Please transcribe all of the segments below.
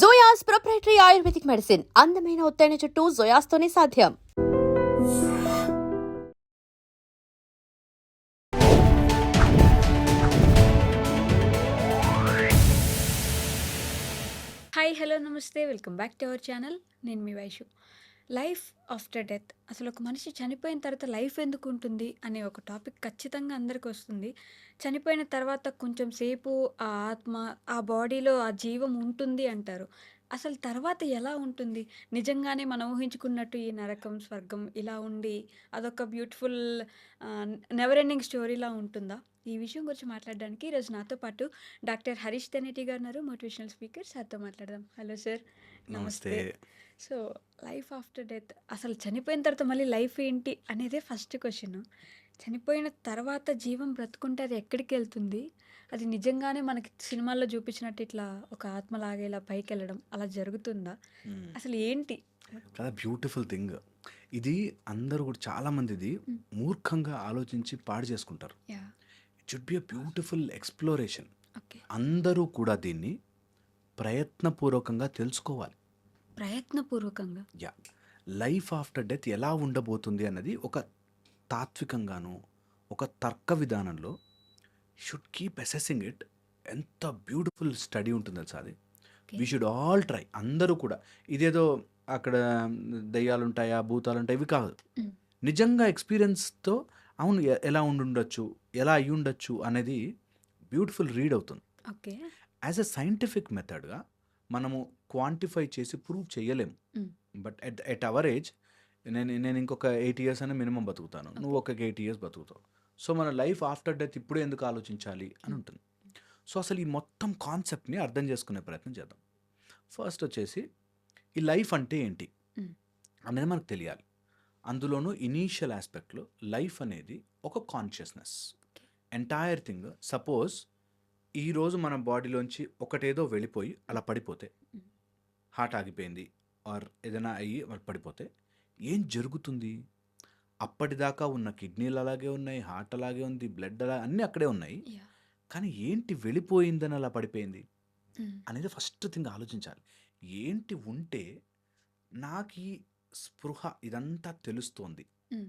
జోయాస్ proprietary ayurvedic medicine అందమైన ఒత్తైన చుట్టూ జోయాస్తోనే సాధ్యం. హాయ్ హలో నమస్తే. Welcome back to our channel నేను మీ వైషు. Life after death. అసలు ఒక మనిషి చనిపోయిన తర్వాత లైఫ్ ఎందుకు ఉంటుంది అనే ఒక టాపిక్ ఖచ్చితంగా అందరికి వస్తుంది. చనిపోయిన తర్వాత కొంచెం సేపు ఆ ఆత్మ ఆ బాడీలో ఆ జీవం ఉంటుంది అంటారు. అసలు తర్వాత ఎలా ఉంటుంది? నిజంగానే మనం ఊహించుకున్నట్టు ఈ నరకం స్వర్గం ఇలా ఉండి అదొక బ్యూటిఫుల్ నెవర్ ఎండింగ్ స్టోరీలా ఉంటుందా? ఈ విషయం గురించి మాట్లాడడానికి ఈరోజు నాతో పాటు డాక్టర్ హరీష్ తెనేటి గారు ఉన్నారు. Motivational speaker. సార్తో మాట్లాడదాం. Hello sir. నమస్తే. సో లైఫ్ ఆఫ్టర్ డెత్ అసలు చనిపోయిన తర్వాత మళ్ళీ లైఫ్ ఏంటి అనేదే ఫస్ట్ క్వశ్చన్ చనిపోయిన తర్వాత జీవం బ్రతుకుంటే అది ఎక్కడికి వెళ్తుంది? అది నిజంగానే మనకి సినిమాల్లో చూపించినట్టు ఇట్లా ఒక ఆత్మలాగా ఇలా పైకి వెళ్ళడం అలా జరుగుతుందా. అసలు ఏంటి? కదా బ్యూటిఫుల్ థింగ్ ఇది అందరూ కూడా చాలా మందిది మ్మ్. మూర్ఖంగా ఆలోచించి పాడు చేసుకుంటారు. Ya it should be a beautiful exploration అందరూ కూడా దీన్ని ప్రయత్నపూర్వకంగా తెలుసుకోవాలి. ప్రయత్నపూర్వకంగా. యా. లైఫ్ ఆఫ్టర్ డెత్ ఎలా ఉండబోతుంది అన్నది ఒక తాత్వికంగాను ఒక తర్క విధానంలో షుడ్ కీప్ అసెసింగ్ ఇట్. ఎంత బ్యూటిఫుల్ స్టడీ ఉంటుంది తెలుసా అది. వీ షుడ్ ఆల్ ట్రై అందరూ కూడా. ఇదేదో అక్కడ దయ్యాలు ఉంటాయా భూతాలు ఉంటాయి ఇవి కాదు. నిజంగా ఎక్స్పీరియన్స్తో అవును ఎలా ఉండుండొచ్చు ఎలా అయి ఉండొచ్చు అనేది బ్యూటిఫుల్ రీడ్ అవుతుంది. ఓకే. యాజ్ ఎ సైంటిఫిక్ మెథడ్గా మనము క్వాంటిఫై చేసి ప్రూవ్ చేయలేము. But at at our age నేను నేను ఇంకొక ఎయిట్ ఇయర్స్ అయినా మినిమం బతుకుతాను. నువ్వు ఒక ఎయిట్ ఇయర్స్ బతుకుతావు. సో మన లైఫ్ ఆఫ్టర్ డెత్ ఇప్పుడే ఎందుకు ఆలోచించాలి అని ఉంటుంది. సో అసలు ఈ మొత్తం కాన్సెప్ట్ని అర్థం చేసుకునే ప్రయత్నం చేద్దాం. ఫస్ట్ వచ్చేసి ఈ లైఫ్ అంటే ఏంటి? Mm. అనేది మనకు తెలియాలి. అందులోనూ ఇనీషియల్ ఆస్పెక్ట్లో లైఫ్ అనేది ఒక కాన్షియస్నెస్ ఎంటైర్ థింగ్ సపోజ్ ఈరోజు మన బాడీలోంచి ఒకటేదో వెళ్ళిపోయి అలా పడిపోతే. Mm. హార్ట్ ఆగిపోయింది ఆర్ ఏదైనా అయ్యి వాళ్ళు పడిపోతే ఏం జరుగుతుంది? అప్పటిదాకా ఉన్న కిడ్నీలు అలాగే ఉన్నాయి హార్ట్ అలాగే ఉంది బ్లడ్ అలా అన్నీ అక్కడే ఉన్నాయి. కానీ ఏంటి వెళ్ళిపోయిందని అలా పడిపోయింది? అనేది ఫస్ట్ థింగ్ ఆలోచించాలి. ఏంటి ఉంటే నాకు ఈ స్పృహ ఇదంతా తెలుస్తోంది. Mm.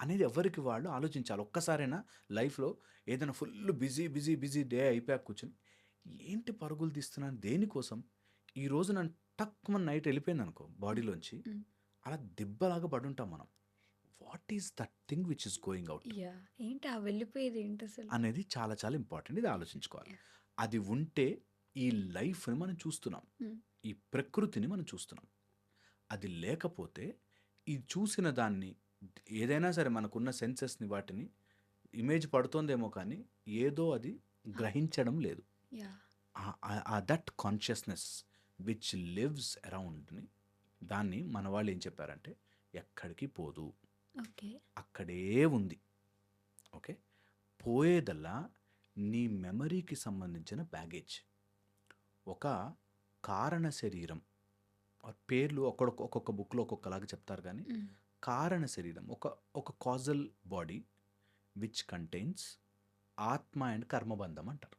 అనేది ఎవరికి వాళ్ళు ఆలోచించాలి. ఒక్కసారైనా లైఫ్లో ఏదైనా full busy busy busy day అయిపోయాక కూర్చొని ఏంటి పరుగులు తీస్తున్నాను? దేనికోసం? ఈ రోజు నన్ను టక్ మన నైట్ వెళ్ళిపోయింది అనుకో బాడీలోంచి. అలా దెబ్బలాగా పడుంటాం మనం. What is that thing which is going out ఏంటి ఆ వెళ్ళిపోయేది ఏంటి అసలు? అనేది చాలా చాలా ఇంపార్టెంట్ ఇది ఆలోచించుకోవాలి. అది ఉంటే ఈ లైఫ్ని మనం చూస్తున్నాం. ఈ ప్రకృతిని మనం చూస్తున్నాం. అది లేకపోతే ఈ చూసిన దాన్ని ఏదైనా సరే మనకున్న సెన్సెస్ని వాటిని ఇమేజ్ పడుతోందేమో కానీ ఏదో అది గ్రహించడం లేదు. దట్ కాన్షియస్నెస్ విచ్ లివ్స్ అరౌండ్ని దాన్ని మన వాళ్ళు ఏం చెప్పారంటే ఎక్కడికి పోదు. అక్కడే ఉంది. ఓకే? పోయేదల్లా నీ మెమరీకి సంబంధించిన బ్యాగేజ్. ఒక కారణ శరీరం. పేర్లు ఒక్కొక్క ఒక్కొక్క బుక్లో ఒక్కొక్కలాగా చెప్తారు కానీ కారణ శరీరం. ఒక ఒక కాజల్ బాడీ విచ్ కంటైన్స్ ఆత్మ అండ్ కర్మబంధం అంటారు.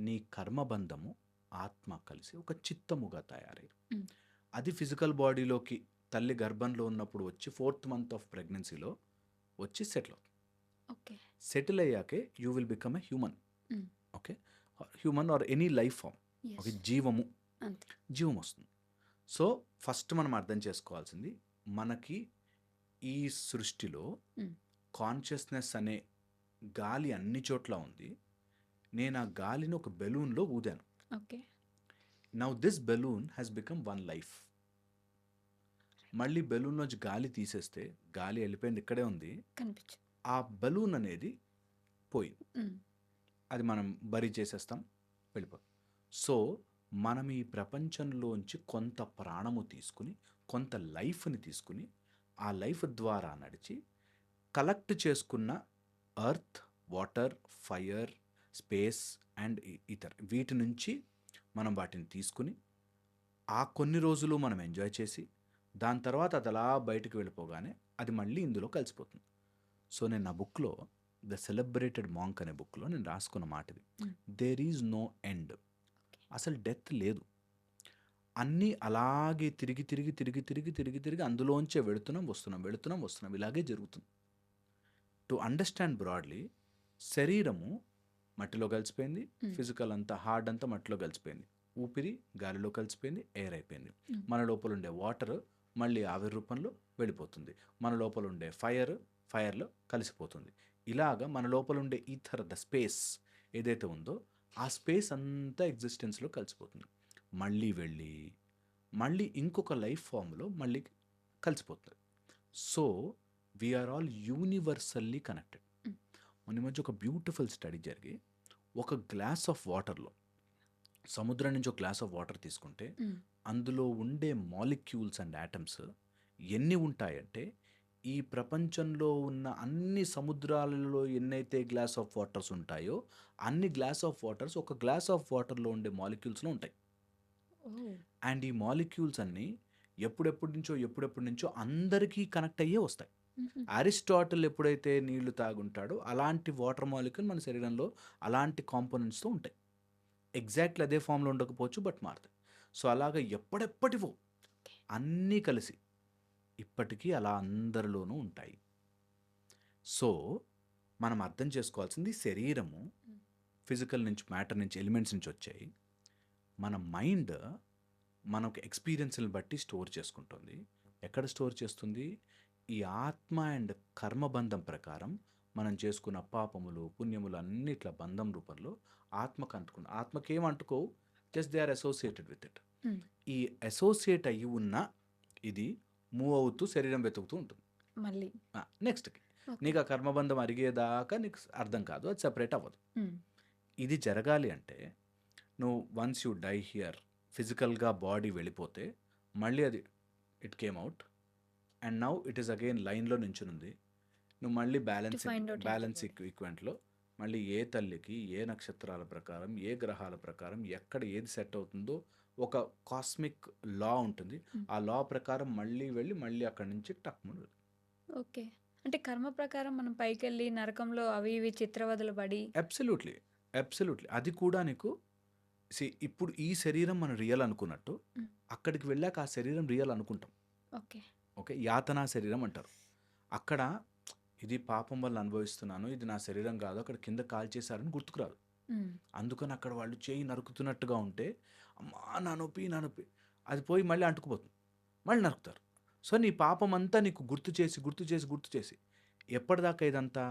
నీ కర్మబంధము ఆత్మ కలిసి ఒక చిత్తముగా తయారయ్యారు. అది ఫిజికల్ బాడీలోకి తల్లి గర్భంలో ఉన్నప్పుడు వచ్చి ఫోర్త్ మంత్ ఆఫ్ ప్రెగ్నెన్సీలో వచ్చి సెటిల్ అవుతుంది. Okay. Settle అయ్యాకే you will become a human. Okay? Human or any life form okay? జీవము. జీవం వస్తుంది. సో ఫస్ట్ మనం అర్థం చేసుకోవాల్సింది మనకి ఈ సృష్టిలో. కాన్షియస్నెస్ అనే గాలి అన్ని చోట్ల ఉంది. నేను ఆ గాలిని ఒక బెలూన్లో ఊదాను. Okay. Now this balloon has become one life మళ్ళీ బెలూన్లోంచి గాలి తీసేస్తే గాలి వెళ్ళిపోయింది ఇక్కడే ఉంది. కనిపించు. ఆ బెలూన్ అనేది పోయింది. అది మనం బరీ చేసేస్తాం వెళ్ళిపోతాం సో మనం ఈ ప్రపంచంలోంచి కొంత ప్రాణము తీసుకుని కొంత లైఫ్ని తీసుకుని ఆ లైఫ్ ద్వారా నడిచి కలెక్ట్ చేసుకున్న earth water fire space and ether వీటి నుంచి మనం వాటిని తీసుకుని ఆ కొన్ని రోజులు మనం ఎంజాయ్ చేసి దాని తర్వాత అది అలా బయటకు వెళ్ళిపోగానే అది మళ్ళీ ఇందులో కలిసిపోతుంది. సో నేను నా బుక్లో ద సెలబ్రేటెడ్ మాంక్ అనే బుక్లో నేను రాసుకున్న మాట ఇది Mm. There is no end. అసలు డెత్ లేదు. అన్నీ అలాగే తిరిగి తిరిగి తిరిగి తిరిగి తిరిగి తిరిగి అందులోంచే వెళుతున్నాం వస్తున్నాం వెళుతున్నాం వస్తున్నాం. ఇలాగే జరుగుతుంది. టు అండర్స్టాండ్ బ్రాడ్లీ శరీరము మట్టిలో కలిసిపోయింది. ఫిజికల్ అంతా హార్డ్ అంతా మట్టిలో కలిసిపోయింది. ఊపిరి గాలిలో కలిసిపోయింది ఎయిర్ అయిపోయింది. మన లోపల ఉండే వాటర్ మళ్ళీ ఆవిరి రూపంలో వెళ్ళిపోతుంది. మన లోపల ఉండే ఫైర్ ఫైర్లో కలిసిపోతుంది. ఇలాగా మన లోపల ఉండే ఈథర్ ద స్పేస్ ఏదైతే ఉందో ఆ స్పేస్ అంతా ఎగ్జిస్టెన్స్లో కలిసిపోతుంది. మళ్ళీ వెళ్ళి మళ్ళీ ఇంకొక లైఫ్ ఫామ్లో మళ్ళీ కలిసిపోతుంది. So we are all universally connected. మొన్న మధ్య ఒక బ్యూటిఫుల్ స్టడీ జరిగి ఒక గ్లాస్ ఆఫ్ వాటర్లో సముద్రం నుంచి ఒక గ్లాస్ ఆఫ్ వాటర్ తీసుకుంటే. అందులో ఉండే మాలిక్యూల్స్ అండ్ యాటమ్స్ ఎన్ని ఉంటాయంటే ఈ ప్రపంచంలో ఉన్న అన్ని సముద్రాలలో ఎన్నైతే గ్లాస్ ఆఫ్ వాటర్స్ ఉంటాయో అన్ని గ్లాస్ ఆఫ్ వాటర్స్ ఒక గ్లాస్ ఆఫ్ వాటర్లో ఉండే మాలిక్యూల్స్లో ఉంటాయి అండ్ ఈ మాలిక్యూల్స్ అన్నీ ఎప్పుడెప్పటి నుంచో ఎప్పుడెప్పటి నుంచో అందరికీ కనెక్ట్ అయ్యే వస్తాయి. అరిస్టాటిల్ ఎప్పుడైతే నీళ్ళు తాగుంటాడో అలాంటి వాటర్ మాలిక్యూల్ మన శరీరంలో అలాంటి కాంపోనెంట్స్తో ఉంటాయి. ఎగ్జాక్ట్లీ అదే ఫామ్లో ఉండకపోవచ్చు బట్ మారుతాయి. సో అలాగ ఎప్పుడెప్పటివో అన్నీ కలిసి ఇప్పటికీ అలా అందరిలోనూ ఉంటాయి. సో మనం అర్థం చేసుకోవాల్సింది శరీరము ఫిజికల్ నుంచి మ్యాటర్ నుంచి ఎలిమెంట్స్ నుంచి వచ్చాయి. మన మైండ్ మనకు ఎక్స్పీరియన్స్ని బట్టి స్టోర్ చేసుకుంటుంది. ఎక్కడ స్టోర్ చేస్తుంది? ఈ ఆత్మ అండ్ కర్మబంధం ప్రకారం మనం చేసుకున్న పాపములు పుణ్యములు అన్నిట్ల బంధం రూపంలో ఆత్మకు అంటుకున్న ఆత్మకి ఏం అంటుకో just they are associated with it Hmm. ఈ అసోసియేట్ అయ్యి ఉన్న ఇది మూవ్ అవుతూ శరీరం వెతుకుతూ ఉంటుంది మళ్ళీ నెక్స్ట్కి. నీకు ఆ కర్మబంధం అరిగేదాకా నీకు అర్థం కాదు అది సెపరేట్ అవ్వదు మ్మ్. ఇది జరగాలి అంటే నువ్వు వన్స్ యూ డై హియర్ ఫిజికల్గా బాడీ వెళ్ళిపోతే మళ్ళీ అది it came out and now it is again లైన్లో నించునుంది. నువ్వు మళ్ళీ బ్యాలెన్స్ బ్యాలెన్స్ ఈక్వెంట్లో మళ్ళీ ఏ తల్లికి ఏ నక్షత్రాల ప్రకారం ఏ గ్రహాల ప్రకారం ఎక్కడ ఏది సెట్ అవుతుందో ఒక కాస్మిక్ లా ఉంటుంది. Hmm. ఆ లా ప్రకారం మళ్ళీ వెళ్ళి మళ్ళీ అక్కడి నుంచి టక్ముడు ఓకే అంటే కర్మ ప్రకారం మనం పైకి వెళ్ళి నరకంలో అవి ఇవి చిత్రవదలు పడి అబ్సల్యూట్లీ అబ్సల్యూట్లీ అది కూడా నీకు సి ఇప్పుడు ఈ శరీరం మనం రియల్ అనుకున్నట్టు Mm. అక్కడికి వెళ్ళాక ఆ శరీరం రియల్ అనుకుంటాం. Okay okay? యాతనా శరీరం అంటారు. అక్కడ ఇది పాపం వల్ల అనుభవిస్తున్నాను ఇది నా శరీరం కాదు అక్కడ కింద కాల్ చేశారని గుర్తుకురాదు. అందుకని అక్కడ వాళ్ళు చేయి నరుకుతున్నట్టుగా ఉంటే అమ్మా నా నొప్పి నా నొప్పి అది పోయి మళ్ళీ అంటుకుపోతుంది. మళ్ళీ నరుకుతారు. సో నీ పాపం అంతా నీకు గుర్తు చేసి గుర్తు చేసి గుర్తు చేసి ఎప్పటిదాకా ఇదంతా?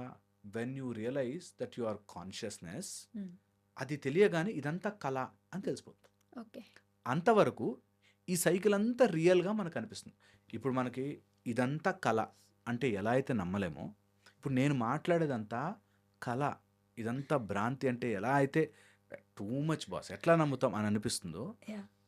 When you realise that you are consciousness. అది తెలియగానే ఇదంతా కళ అని తెలిసిపోతుంది. ఓకే. అంతవరకు ఈ సైకిల్ అంతా రియల్గా మనకు అనిపిస్తుంది ఇప్పుడు మనకి ఇదంతా కళ అంటే ఎలా అయితే నమ్మలేమో ఇప్పుడు నేను మాట్లాడేదంతా కళ ఇదంతా భ్రాంతి అంటే ఎలా అయితే టూ మచ్ బాస్ ఎట్లా నమ్ముతాం అని అనిపిస్తుందో.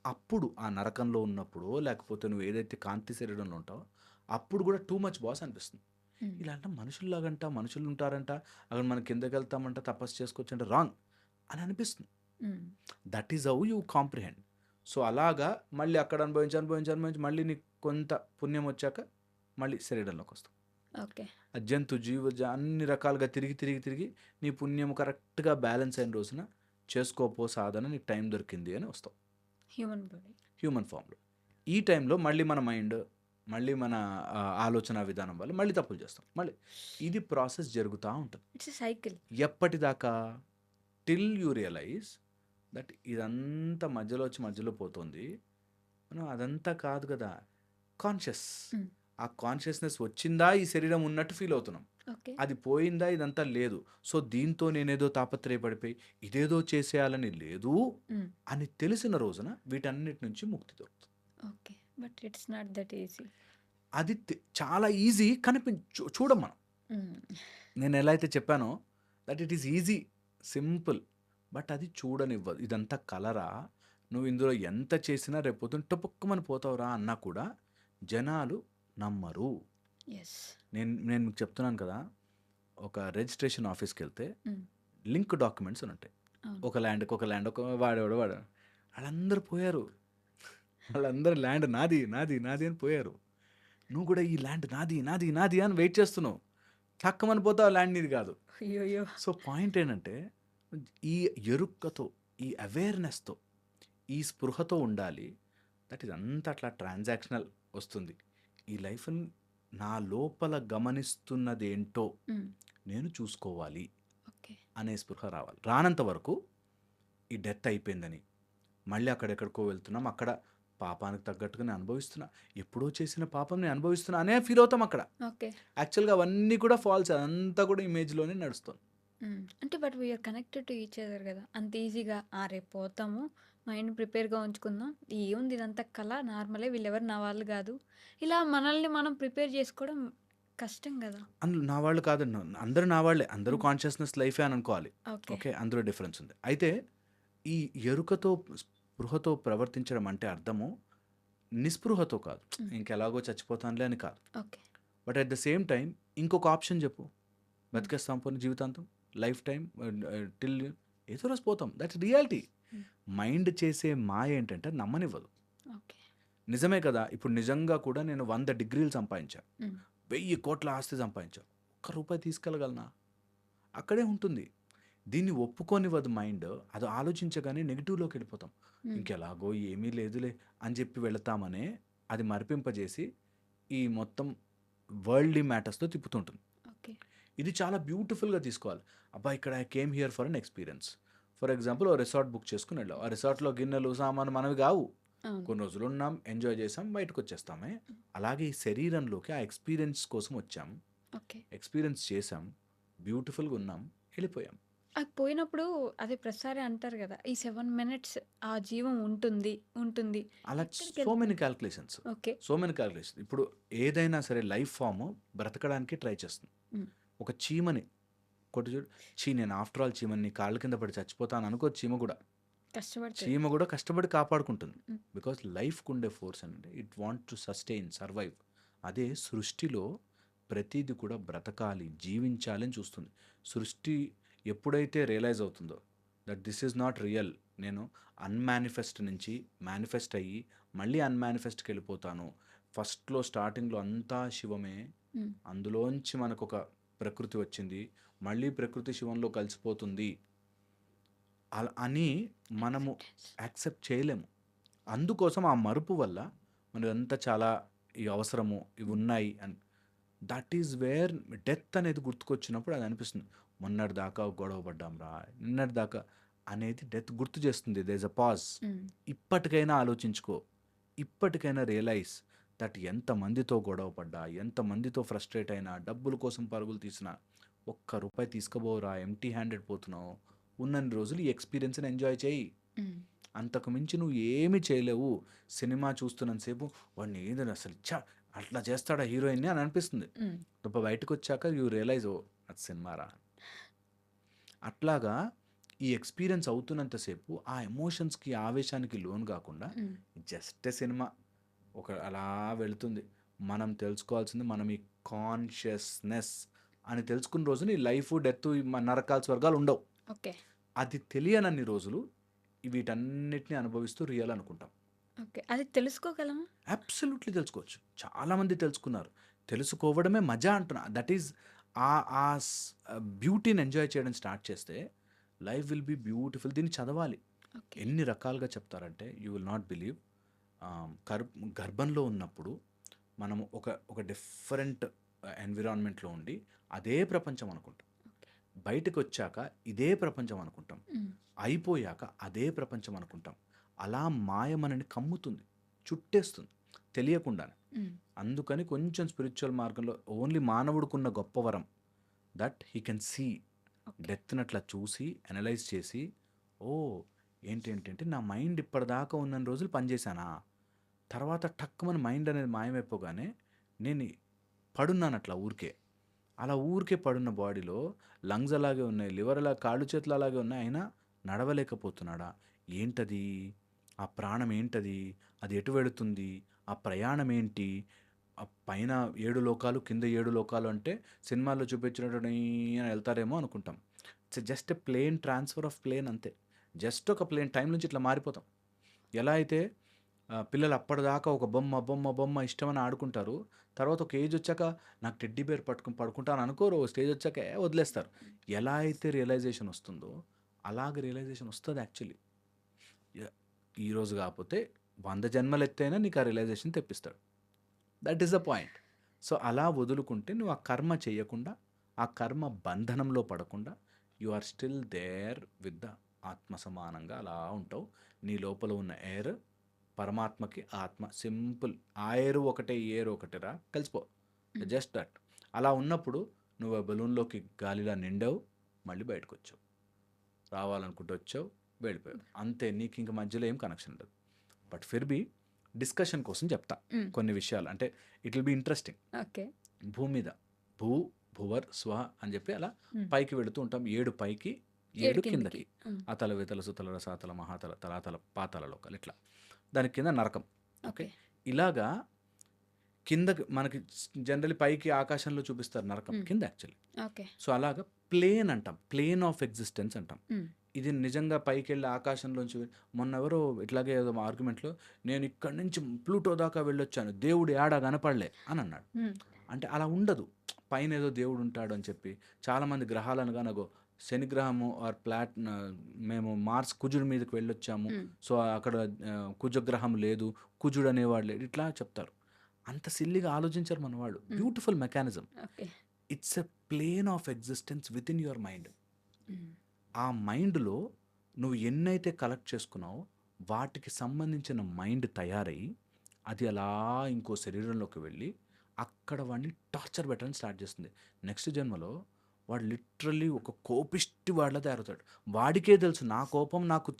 అప్పుడు ఆ నరకంలో ఉన్నప్పుడు లేకపోతే నువ్వు ఏదైతే కాంతి శరీరంలో ఉంటావో అప్పుడు కూడా టూ మచ్ బాస్ అనిపిస్తుంది మ్మ్. ఇలా అంటే మనుషుల్లాగంట మనుషులు ఉంటారంట అక్కడ మనం కిందకి వెళ్తామంట తపస్సు చేసుకోవచ్చు అంటే రాంగ్ అని అనిపిస్తుంది. That is how you comprehend so అలాగా మళ్ళీ అక్కడ అనుభవించి అనుభవించి అనుభవించి మళ్ళీ నీకు కొంత పుణ్యం వచ్చాక మళ్ళీ శరీరంలోకి వస్తాం ఓకే. ఆ జంతు జీవ జ- అన్ని రకాలుగా తిరిగి తిరిగి తిరిగి నీ పుణ్యం కరెక్ట్గా బ్యాలెన్స్ అయిన రోజున చేసుకోపో సాధన నీకు టైం దొరికింది అని వస్తాం హ్యూమన్ బాడీ. హ్యూమన్ ఫామ్లో. ఈ టైంలో మళ్ళీ మన మైండ్ మళ్ళీ మన ఆలోచన విధానం వల్ల మళ్ళీ తప్పులు చేస్తాం. మళ్ళీ ఇది ప్రాసెస్ జరుగుతూ ఉంటుంది. It's cycle. ఎప్పటిదాకా? టిల్ యూ రియలైజ్ దట్ ఇదంతా మధ్యలో వచ్చి మధ్యలో పోతుంది. మనం అదంతా కాదు కదా కాన్షియస్. ఆ కాన్షియస్నెస్ వచ్చిందా ఈ శరీరం ఉన్నట్టు ఫీల్ అవుతున్నాం. అది పోయిందా ఇదంతా లేదు. సో దీంతో నేనేదో తాపత్రయపడిపోయి ఇదేదో చేసేయాలని లేదు. అని తెలిసిన రోజున వీటన్నిటి నుంచి ముక్తి దొరుకుతుంది. Okay. But it's not that easy. అది చాలా ఈజీ కనిపి చూడం మనం. నేను ఎలా అయితే చెప్పానో that it is easy simple. But అది చూడనివ్వదు. ఇదంతా కలరా నువ్వు ఇందులో ఎంత చేసినా రేపు పొద్దున్న టపుక్కుమని పోతావురా అన్నా కూడా జనాలు నమ్మరు. ఎస్ నేను నేను మీకు చెప్తున్నాను కదా ఒక రిజిస్ట్రేషన్ ఆఫీస్కి వెళ్తే. లింక్ డాక్యుమెంట్స్ అని ఉంటాయి. ఒక ల్యాండ్కి ఒక ల్యాండ్ ఒక వాడేవాడు వాడు వాళ్ళందరూ పోయారు. వాళ్ళందరూ ల్యాండ్ నాది నాది నాది అని పోయారు. నువ్వు కూడా ఈ ల్యాండ్ నాది నాది నాది అని వెయిట్ చేస్తున్నావు. తక్కువని పోతావు ల్యాండ్ నీది కాదు. సో పాయింట్ ఏంటంటే ఈ ఎరుక్కతో ఈ అవేర్నెస్తో ఈ స్పృహతో ఉండాలి దట్ ఈస్ అంత అట్లా ట్రాన్సాక్షనల్ వస్తుంది ఈ లైఫ్ని నా లోపల గమనిస్తున్నది ఏంటో. నేను చూసుకోవాలి. అనే స్పృహ రావాలి రానంత వరకు ఈ డెత్ అయిపోయిందని మళ్ళీ అక్కడెక్కడికో వెళ్తున్నాం అక్కడ పాపానికి తగ్గట్టుగా నేను అనుభవిస్తున్నా ఎప్పుడో చేసిన పాపం నేను అనుభవిస్తున్నా అనే ఫీల్ అవుతాం అక్కడ. యాక్చువల్గా అవన్నీ కూడా ఫాల్స్ అదంతా కూడా ఇమేజ్లోనే నడుస్తుంది హ్మ్. అంటే but we're connected to each other గదా! అంత ఈజీగా ఆ! రేపు పోతాము. మైండ్ ప్రిపేర్‌గా ఉంచుకుందాం. ఏముంది ఇదంతా కల నార్మలే వీళ్ళెవరు నా వాళ్ళు గాదు. ఇలా మనల్ని మనం ప్రిపేర్ చేసుకోవడం కష్టం గదా! అందులో నా వాళ్ళు కాదండి అందరూ నా వాళ్ళే అందరూ హ్మ్. కాన్షియస్నెస్ లైఫే అని అనుకోవాలి ఓకే. ఓకే అందులో డిఫరెన్స్ ఉంది అయితే ఈ ఎరుకతో స్పృహతో ప్రవర్తించడం అంటే అర్థము నిస్పృహతో కాదు హ్మ్. ఇంకెలాగో చచ్చిపోతానులే అని కాదు okay. But at the same time ఇంకొక ఆప్షన్ చెప్పు బతికేస్తాం పోనీ జీవితాంతం లైఫ్ టైం టిల్ ఏదో రోజు పోతాం దట్స్ రియాలిటీ. మైండ్ చేసే మాయ ఏంటంటే నమ్మనివ్వదు. నిజమే కదా ఇప్పుడు నిజంగా కూడా నేను వంద డిగ్రీలు సంపాదించా. వెయ్యి కోట్ల ఆస్తి సంపాదించా ఒక్క రూపాయి తీసుకెళ్ళగలనా అక్కడే ఉంటుంది దీన్ని ఒప్పుకోనివ్వదు మైండ్ అది ఆలోచించగానే నెగిటివ్లోకి వెళ్ళిపోతాం. ఇంకెలాగో ఏమీ లేదులే అని చెప్పి వెళతామనే అది మరిపింపజేసి ఈ మొత్తం వరల్డ్లీ మ్యాటర్స్తో తిప్పుతుంటుంది. ఇది చాలా బ్యూటిఫుల్గా తీసుకోవాలి అబ్బా ఇక్కడ I came here for an experience for example oh resort book చేసుకుని వెళ్ళాం ఆ రిసార్ట్లో గిన్నెలు సామాను మనవి కావు. కొన్ని రోజులు ఉన్నాం ఎంజాయ్ చేసాం బయటకు వచ్చేస్తామే అలాగే ఈ శరీరంలోకి ఆ ఎక్స్పీరియన్స్ కోసం వచ్చాం ఓకే. ఎక్స్పీరియన్స్ చేసాం బ్యూటిఫుల్గా ఉన్నాం వెళ్ళిపోయాం అది పోయినప్పుడు అదే ప్రతిసారి అంటారు గదా! ఈ 7 మినిట్స్ ఆ జీవం ఉంటుంది. ఉంటుంది. అలా so many? Calculations okay. So many calculation ఇప్పుడు ఏదైనా సరే లైఫ్ ఫామ్ బ్రతకడానికి ట్రై చేస్తుంది. ఒక చీమని కొట్టి చూడు. చీ నేను ఆఫ్టర్ ఆల్ చీమని నీ కాళ్ళ కింద పడి చచ్చిపోతాను అనుకో చీమ కూడా. కష్టపడుతుంది. చీమ కూడా కష్టపడి కాపాడుకుంటుంది. బికాస్ లైఫ్కి ఉండే ఫోర్స్ అంటే it want to sustain survive అదే సృష్టిలో ప్రతిదీ కూడా బ్రతకాలి జీవించాలి అని చూస్తుంది. సృష్టి ఎప్పుడైతే రియలైజ్ అవుతుందో that this is not real నేను అన్మానిఫెస్ట్ నుంచి మేనిఫెస్ట్ అయ్యి మళ్ళీ అన్మానిఫెస్ట్కి వెళ్ళిపోతాను. ఫస్ట్లో స్టార్టింగ్లో అంతా శివమే. అందులోంచి మనకు ఒక ప్రకృతి వచ్చింది మళ్ళీ ప్రకృతి శివంలో కలిసిపోతుంది అలా అని మనము యాక్సెప్ట్ చేయలేము. అందుకోసం ఆ మరుపు వల్ల మనదంతా చాలా ఈ అవసరము ఇవి ఉన్నాయి అని. దట్ ఈజ్ వేర్ డెత్ అనేది గుర్తుకొచ్చినప్పుడు అది అనిపిస్తుంది. మొన్నటి దాకా గొడవ పడ్డాం రా నిన్నటి దాకా అనేది డెత్ గుర్తు చేస్తుంది. There's a pause. ఇప్పటికైనా ఆలోచించుకో. ఇప్పటికైనా రియలైజ్ దట్ ఎంతమందితో గొడవ పడ్డా ఎంతమందితో ఫ్రస్ట్రేట్ అయినా డబ్బుల కోసం పరుగులు తీసినా ఒక్క రూపాయి తీసుకుపోరా ఎంటీ హ్యాండెడ్ పోతున్నావు ఉన్నన్ని రోజులు ఈ ఎక్స్పీరియన్స్ని ఎంజాయ్ చేయి. అంతకు మించి నువ్వు ఏమి చేయలేవు సినిమా చూస్తున్నంతసేపు వాడిని ఏదో అసలు చా అట్లా చేస్తాడా హీరోయిన్ని అని అనిపిస్తుంది. గొప్ప బయటకు వచ్చాక యూ రియలైజ్ ఓ అది సినిమారా అట్లాగా ఈ ఎక్స్పీరియన్స్ అవుతున్నంతసేపు ఆ ఎమోషన్స్కి ఆవేశానికి లోన్ కాకుండా. జస్ట్ సినిమా ఒక అలా వెళుతుంది. మనం తెలుసుకోవాల్సింది మనం ఈ కాన్షియస్నెస్ అని తెలుసుకున్న రోజున ఈ లైఫ్ డెత్ నరకాల స్వర్గాలు ఉండవు. ఓకే. అది తెలియనన్ని రోజులు వీటన్నిటిని అనుభవిస్తూ రియల్ అనుకుంటాం. ఓకే. అది తెలుసుకోగలమా? అబ్సల్యూట్లీ తెలుసుకోవచ్చు. చాలామంది తెలుసుకున్నారు. తెలుసుకోవడమే మజా అంటున్నా. దట్ ఈజ్ ఆ ఆ బ్యూటీని ఎంజాయ్ చేయడం స్టార్ట్ చేస్తే లైఫ్ విల్ బీ బ్యూటిఫుల్ దీన్ని చదవాలి. ఎన్ని రకాలుగా చెప్తారంటే యూ విల్ నాట్ బిలీవ్ గర్ గర్భంలో ఉన్నప్పుడు మనము ఒక ఒక డిఫరెంట్ ఎన్విరాన్మెంట్లో ఉండి అదే ప్రపంచం అనుకుంటాం. బయటకు వచ్చాక ఇదే ప్రపంచం అనుకుంటాం. అయిపోయాక అదే ప్రపంచం అనుకుంటాం అలా మాయ మనని కమ్ముతుంది చుట్టేస్తుంది తెలియకుండానే. అందుకని కొంచెం స్పిరిచువల్ మార్గంలో ఓన్లీ మానవుడికున్న గొప్ప వరం దట్ హీ కెన్ సీ. డెత్ని అట్లా చూసి అనలైజ్ చేసి ఓ ఏంటేంటంటే నా మైండ్ ఇప్పటిదాకా ఉన్న రోజులు పనిచేశానా తర్వాత టక్కుమని మైండ్ అనేది మాయమైపోగానే నేను పడున్నాను అట్లా ఊరికే. అలా ఊరికే పడున్న బాడీలో లంగ్స్ అలాగే ఉన్నాయి లివర్ అలా కాళ్ళు చేతులు అలాగే ఉన్నాయి అయినా నడవలేకపోతున్నాడా? ఏంటది? ఆ ప్రాణం ఏంటది? అది ఎటు వెళుతుంది? ఆ ప్రయాణం ఏంటి? ఆ పైన ఏడు లోకాలు కింద ఏడు లోకాలు అంటే సినిమాల్లో చూపించినట్టు అని వెళ్తారేమో అనుకుంటాం. It's just plane transfer of plane అంతే. జస్ట్ ఒక ప్లేన్ టైం నుంచి ఇట్లా మారిపోతాం. ఎలా అయితే పిల్లలు అప్పటిదాకా ఒక బొమ్మ బొమ్మ బొమ్మ ఇష్టమని ఆడుకుంటారు. తర్వాత ఒక ఏజ్ వచ్చాక నాకు టెడ్డీ బేర్ పట్టుకుని పడుకుంటాను అనుకోరు. స్టేజ్ వచ్చాక ఏ వదిలేస్తారు. ఎలా అయితే రియలైజేషన్ వస్తుందో అలాగ రియలైజేషన్ వస్తుంది యాక్చువల్లీ. ఈరోజు కాకపోతే వంద జన్మలు ఎత్తైనా నీకు ఆ realisation తెప్పిస్తాడు. That is the point. So అలా వదులుకుంటే నువ్వు ఆ కర్మ చేయకుండా ఆ కర్మ బంధనంలో పడకుండా you are still there with the ఆత్మ సమానంగా అలా ఉంటావు. నీ లోపల ఉన్న ఎయిర్ పరమాత్మకి ఆత్మ. సింపుల్. ఆ ఎయిర్ ఒకటే ఎయిర్ ఒకటేరా? కలిసిపో. Just that. అలా ఉన్నప్పుడు నువ్వు ఆ బలూన్లోకి గాలిలా నిండావు మళ్ళీ బయటకు వచ్చావు రావాలనుకుంటూ వచ్చావు వెళ్ళిపోయావు. అంతే నీకు ఇంక మధ్యలో ఏం కనెక్షన్ ఉండదు. బట్ ఫిర్ బి డిస్కషన్ కోసం చెప్తా. కొన్ని విషయాలు. అంటే it will be interesting okay. భూమి మీద. భూ భువర్ స్వ అని చెప్పి అలా. పైకి వెళుతూ ఉంటాం. ఏడు పైకి ఏడు కిందకి. అతల వితల సుతల రసాతల మహాతల తలాతల పాతాల లోకాలు ఇట్లా. దాని కింద నరకం. ఓకే? ఇలాగా కిందకి మనకి జనరల్లీ పైకి ఆకాశంలో చూపిస్తారు నరకం. కింద యాక్చువల్లీ. ఓకే. సో అలాగా ప్లేన్ అంటాం. ప్లేన్ ఆఫ్ ఎగ్జిస్టెన్స్ అంటాం. ఇది నిజంగా పైకి వెళ్ళి ఆకాశంలోంచి మొన్న ఎవరో ఇట్లాగే ఏదో ఆర్గ్యుమెంట్లో నేను ఇక్కడి నుంచి ప్లూటో దాకా వెళ్ళొచ్చాను. దేవుడు ఏడా కనపడలే అని అన్నాడు. అంటే అలా ఉండదు. పైన ఏదో దేవుడు ఉంటాడు అని చెప్పి చాలామంది గ్రహాలను కనగో శని గ్రహము ఆర్ ప్లాట్ మేము మార్స్ కుజుడి మీదకి వెళ్ళొచ్చాము. సో అక్కడ కుజగ్రహం లేదు కుజుడు అనేవాడు లేడు ఇట్లా చెప్తారు. అంత సిల్లిగా ఆలోచించారు మన వాళ్ళు. Beautiful mechanism it's a plane of existence within your mind. ఆ మైండ్లో నువ్వు ఎన్నైతే కలెక్ట్ చేసుకున్నావో వాటికి సంబంధించిన మైండ్ తయారయ్యి అది అలా ఇంకో శరీరంలోకి వెళ్ళి అక్కడ వాడిని టార్చర్ పెట్టడం స్టార్ట్ చేస్తుంది. నెక్స్ట్ జన్మలో వాడు లిటరల్లీ ఒక కోపిష్టి వాడిలా తయారవుతాడు. వాడికే తెలుసు నా కోపం నాకు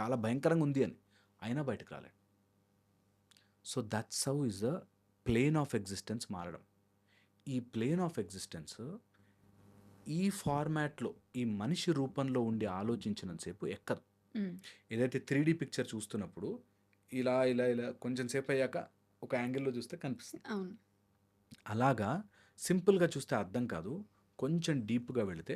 చాలా భయంకరంగా ఉంది అని. అయినా బయటకు రాలేడు. So that's how is the plane of existence మారడం. ఈ ప్లేన్ ఆఫ్ ఎగ్జిస్టెన్స్ ఈ ఫార్మాట్లో ఈ మనిషి రూపంలో ఉండి ఆలోచించినంతసేపు ఎక్కదు. ఏదైతే త్రీ డీ పిక్చర్ చూస్తున్నప్పుడు ఇలా ఇలా ఇలా కొంచెం సేపు అయ్యాక ఒక యాంగిల్లో చూస్తే కనిపిస్తుంది. అలాగా సింపుల్గా చూస్తే అర్థం కాదు. కొంచెం డీప్గా వెళితే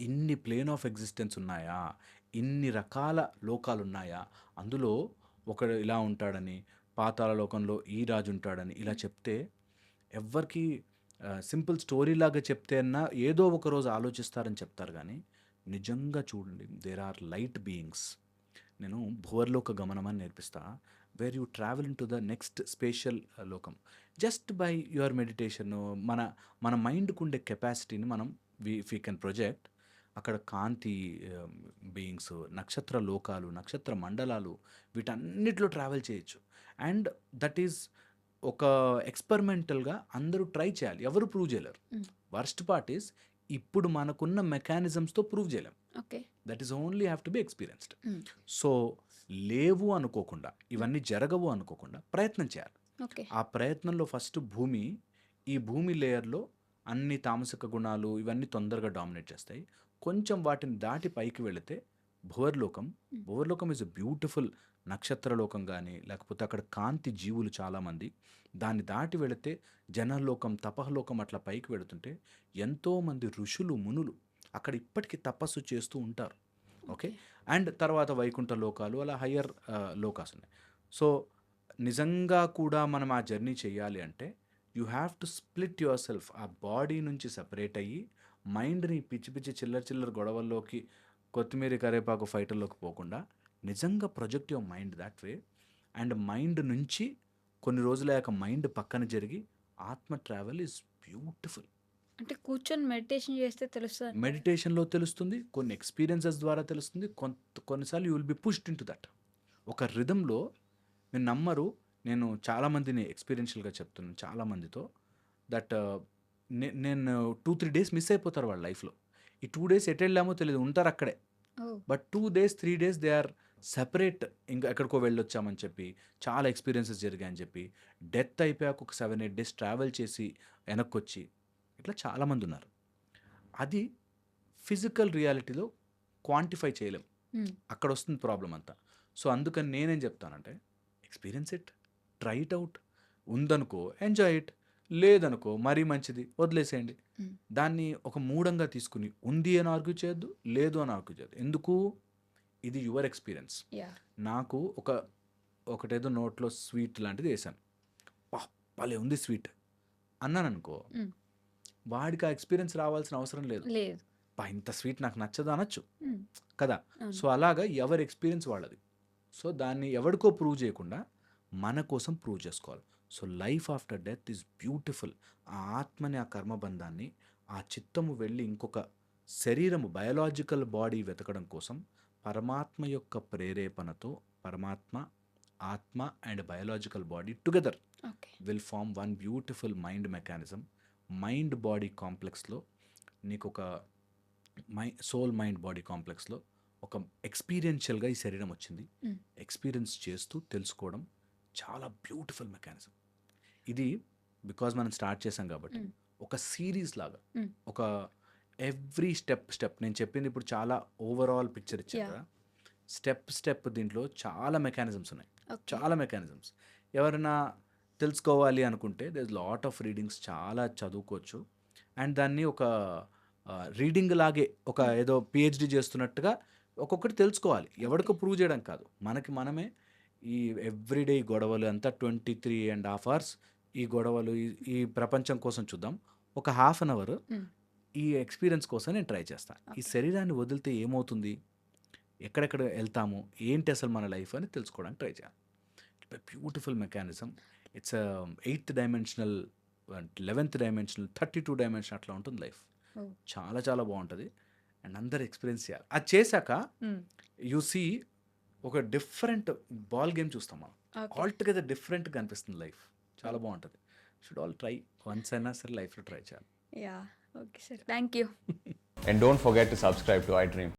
ఇన్ని ప్లేన్ ఆఫ్ ఎగ్జిస్టెన్స్ ఉన్నాయా? ఇన్ని రకాల లోకాలు ఉన్నాయా అందులో ఒకడు ఇలా ఉంటాడని పాతాల లోకంలో ఈ రాజు ఉంటాడని ఇలా చెప్తే ఎవ్వరికి సింపుల్ స్టోరీలాగా చెప్తే అన్నా ఏదో ఒక రోజు ఆలోచిస్తారని చెప్తారు కానీ నిజంగా చూడండి దేర్ ఆర్ లైట్ బీయింగ్స్. నేను భువర్లోక గమనం అని నేర్పిస్తా. Where you travel in to the next spatial లోకం జస్ట్ బై యువర్ మెడిటేషన్ మన మన మైండ్కు ఉండే కెపాసిటీని మనం వి వీ కెన్ ప్రొజెక్ట్ అక్కడ కాంతి బీయింగ్స్ నక్షత్ర లోకాలు నక్షత్ర మండలాలు వీటన్నిటిలో ట్రావెల్ చేయొచ్చు అండ్ దట్ ఈస్ ఒక ఎక్స్పెరిమెంటల్గా అందరూ ట్రై చేయాలి ఎవరు ప్రూవ్ చేయలేరు. వర్స్ట్ పార్ట్ ఈస్ ఇప్పుడు మనకున్న మెకానిజమ్స్తో ప్రూవ్ చేయలేం okay that is only have to be experienced. So లేవు అనుకోకుండా ఇవన్నీ జరగవు అనుకోకుండా ప్రయత్నం చేయాలి. ఆ ప్రయత్నంలో ఫస్ట్ భూమి ఈ భూమి లేయర్లో అన్ని తామసిక గుణాలు ఇవన్నీ తొందరగా డామినేట్ చేస్తాయి. కొంచెం వాటిని దాటి పైకి వెళితే భువర్లోకం. భువర్లోకం ఇస్ ఎ బ్యూటిఫుల్ నక్షత్రలోకం కానీ లేకపోతే అక్కడ కాంతి జీవులు చాలామంది దాన్ని దాటి వెళితే జనలోకం తపహలోకం అట్లా పైకి వెళుతుంటే ఎంతోమంది ఋషులు మునులు అక్కడ ఇప్పటికీ తపస్సు చేస్తూ ఉంటారు. ఓకే? అండ్ తర్వాత వైకుంఠ లోకాలు అలా హయ్యర్ లోకాస్ ఉన్నాయి. సో నిజంగా కూడా మనం ఆ జర్నీ చేయాలి అంటే you have to split yourself. ఆ బాడీ నుంచి సపరేట్ అయ్యి మైండ్ని పిచ్చి పిచ్చి చిల్లర చిల్లర గొడవల్లోకి కొత్తిమీర కరేపాకు ఫైటర్లోకి పోకుండా నిజంగా project your mind that way. And mind నుంచి కొన్ని రోజులయ్యాక మైండ్ పక్కన జరిగి ఆత్మ ట్రావెల్ ఈజ్ బ్యూటిఫుల్. అంటే కూర్చొని మెడిటేషన్ చేస్తే తెలుస్తుంది మెడిటేషన్లో తెలుస్తుంది కొన్ని ఎక్స్పీరియన్సెస్ ద్వారా తెలుస్తుంది కొంత కొన్నిసార్లు you will be pushed in to that ఒక రిధంలో మీరు నమ్మరు నేను చాలామందిని ఎక్స్పీరియన్షియల్గా చెప్తున్నాను చాలామందితో దట్ నేను టూ త్రీ డేస్ మిస్ అయిపోతారు వాళ్ళ లైఫ్లో ఈ టూ డేస్ ఎటు వెళ్ళామో తెలియదు ఉంటారు అక్కడే. But two days three days they are separate ఇంకా ఎక్కడికో వెళ్ళొచ్చామని చెప్పి చాలా ఎక్స్పీరియన్సెస్ జరిగాయని చెప్పి డెత్ అయిపోయాక ఒక సెవెన్ ఎయిట్ డేస్ ట్రావెల్ చేసి వెనక్కి వచ్చి ఇట్లా చాలామంది ఉన్నారు అది ఫిజికల్ రియాలిటీలో క్వాంటిఫై చేయలేం. అక్కడ వస్తుంది ప్రాబ్లం అంతా. సో అందుకని నేనేం చెప్తానంటే experience it try it out. ఉందనుకో ఎంజాయ్ ఇట్. లేదనుకో మరీ మంచిది వదిలేసేయండి. దాన్ని ఒక మూడంగా తీసుకుని ఉంది అని ఆర్గ్యూ చేయొద్దు లేదు అని ఆర్గ్యూ చేయొద్దు. ఎందుకు? ఇది యువర్ ఎక్స్పీరియన్స్. నాకు ఒక ఒకటేదో నోట్లో స్వీట్ లాంటిది వేసాను "పా, భలే ఉంది స్వీట్. అన్నాను అనుకో. వాడికి ఆ ఎక్స్పీరియన్స్ రావాల్సిన అవసరం లేదు. లేదు. "పా, ఇంత స్వీట్ నాకు నచ్చదు అనొచ్చు. కదా? అవును. సో అలాగా ఎవరి ఎక్స్పీరియన్స్ వాళ్ళది. సో దాన్ని ఎవరికో ప్రూవ్ చేయకుండా మన కోసం ప్రూవ్ చేసుకోవాలి. So life after death is beautiful ఆ ఆత్మని ఆ కర్మబంధాన్ని ఆ చిత్తము వెళ్ళి ఇంకొక శరీరము బయలాజికల్ బాడీ వెతకడం కోసం పరమాత్మ యొక్క ప్రేరేపణతో పరమాత్మ ఆత్మ and biological body together okay. Will form one beautiful mind mechanism mind body కాంప్లెక్స్లో నీకు ఒక మై సోల్ మైండ్ బాడీ కాంప్లెక్స్లో ఒక ఎక్స్పీరియన్షియల్గా ఈ శరీరం వచ్చింది. ఎక్స్పీరియన్స్ చేస్తూ తెలుసుకోవడం చాలా బ్యూటిఫుల్ మెకానిజం ఇది బికాజ్ మనం స్టార్ట్ చేసాం కాబట్టి. ఒక సిరీస్ లాగా. ఒక ఎవ్రీ స్టెప్ స్టెప్ నేను చెప్పింది ఇప్పుడు చాలా ఓవరాల్ పిక్చర్ ఇచ్చాను. కదా స్టెప్ స్టెప్ దీంట్లో చాలా మెకానిజమ్స్ ఉన్నాయి చాలా మెకానిజమ్స్ ఎవరైనా తెలుసుకోవాలి అనుకుంటే దిస్ లాట్ ఆఫ్ రీడింగ్స్ చాలా చదువుకోవచ్చు. అండ్ దాన్ని ఒక రీడింగ్ లాగే ఒక ఏదో పిహెచ్డి చేస్తున్నట్టుగా ఒక్కొక్కటి తెలుసుకోవాలి. ఎవరికో ప్రూవ్ చేయడం కాదు. మనకి మనమే ఈ ఎవ్రీడే గొడవలు అంతా twenty three and half hours ఈ గొడవలు ఈ- ప్రపంచం కోసం చూద్దాం. ఒక హాఫ్ అన్ అవర్. ఈ ఎక్స్పీరియన్స్ కోసం నేను ట్రై చేస్తాను ఈ. శరీరాన్ని వదిలితే ఏమవుతుంది? ఎక్కడెక్కడ వెళ్తాము? ఏంటి అసలు మన లైఫ్ అని తెలుసుకోవడానికి ట్రై చేయాలి. Beautiful mechanism it's eighth dimensional eleventh dimensional thirty two dimension అట్లా ఉంటుంది లైఫ్. చాలా చాలా బాగుంటుంది. అండ్ అందరు ఎక్స్పీరియన్స్ చేయాలి. అది చేశాక. యూ సీ ఒక డిఫరెంట్ బాల్ గేమ్ చూస్తాం మనం. ఓకే. ఆల్ టుగెదర్ డిఫరెంట్గా అనిపిస్తుంది లైఫ్. చాలా బాగుంటుంది. షుడ్ ఆల్ ట్రై వన్స్ అయినా సరే లైఫ్లో ట్రై చేయాలి. Yeah okay sir thank you And don't forget to subscribe to iDream.